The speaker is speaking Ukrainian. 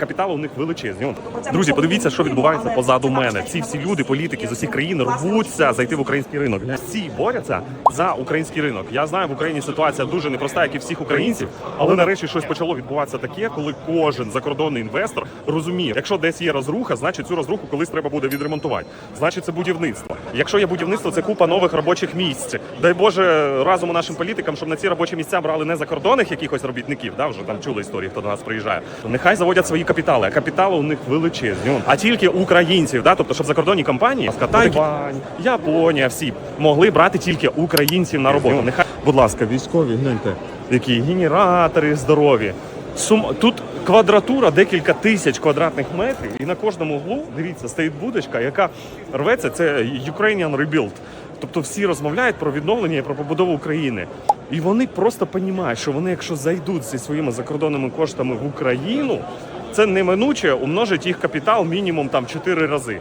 Капітали у них величезні. Друзі, подивіться, що відбувається позаду мене. Ці всі люди, політики з усіх країн рвуться зайти в український ринок. Всі борються за український ринок. Я знаю, в Україні ситуація дуже непроста, як і всіх українців, але нарешті щось почало відбуватися таке, коли кожен закордонний інвестор розуміє, якщо десь є розруха, значить цю розруху колись треба буде відремонтувати. Значить, це будівництво. Якщо є будівництво, це купа нових робочих місць. Дай Боже разом нашим політикам, щоб на ці робочі місця брали не закордонних якихось робітників. Да, вже там чули історії, хто до нас приїжджає. Нехай заводять свої капітали. А капітали у них величезні. А тільки українців, да, тобто, щоб закордонні компанії, Тайвань, Японія, всі могли брати тільки українців на роботу. Нехай, будь ласка, військові, гляньте, які генератори здорові. Сум тут квадратура декілька тисяч квадратних метрів, і на кожному углу дивіться стоїть будочка, яка рветься. Це Ukrainian Rebuild. Тобто всі розмовляють про відновлення і про побудову України. І вони просто розуміють, що вони, якщо зайдуть зі своїми закордонними коштами в Україну, це неминуче умножить їх капітал мінімум там 4 рази.